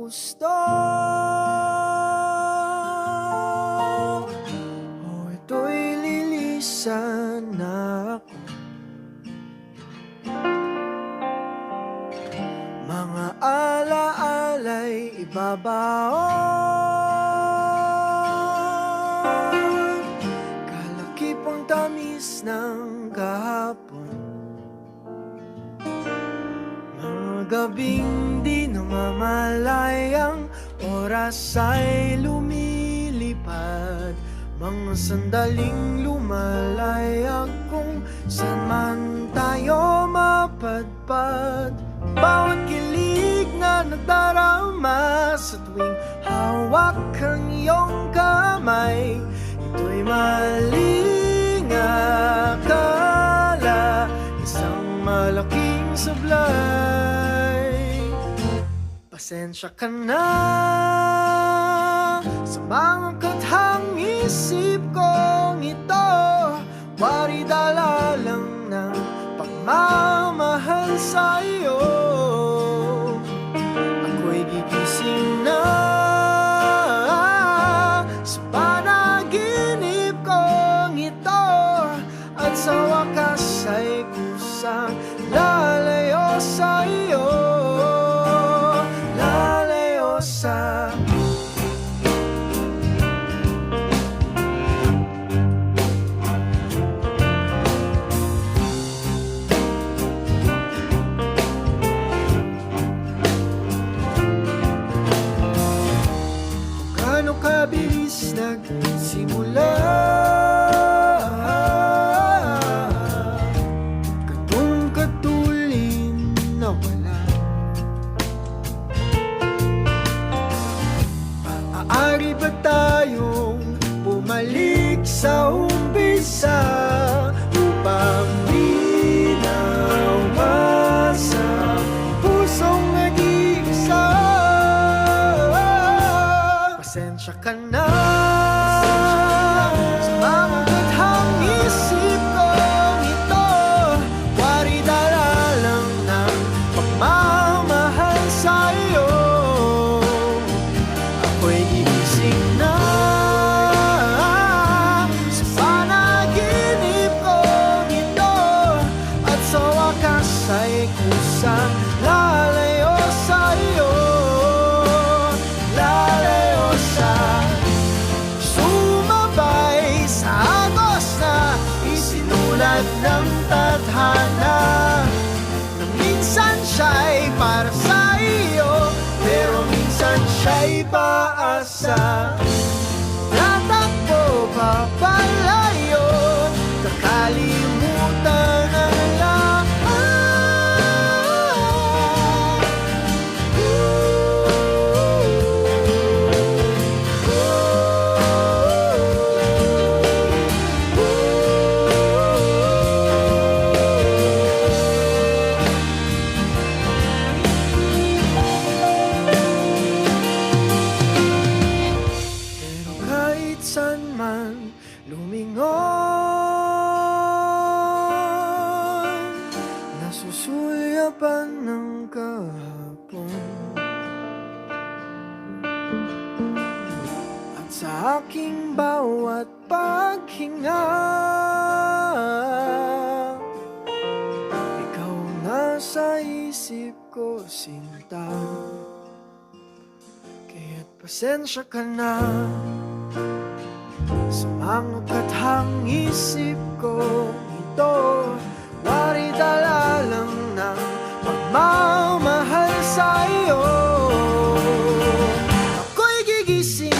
ang gusto? O ito'y lilisan na ako Mga alaala'y ibabaon Kalakipang tamis ng kahapon Mga gabing di namamalayang Oras ay lumilipad. Mga sandaling lumalayag Kung saan man tayo mapadpad. Bawat kilig na nagdarama Sa tuwing hawak ang iyong kamay Ito'y maling Pasensya ka na Sa mga kathang isip kong ito. Wari dala lang ng pagmamahal sa para sa iyo Pero minsan siya'y paasa sa aking bawat paghinga Ikaw nasa isip ko sinta. Kaya't pasensya ka na Sa mga kathang isip ko ito. Wari dala lang ng pagmamahal sa iyo Ako'y gigising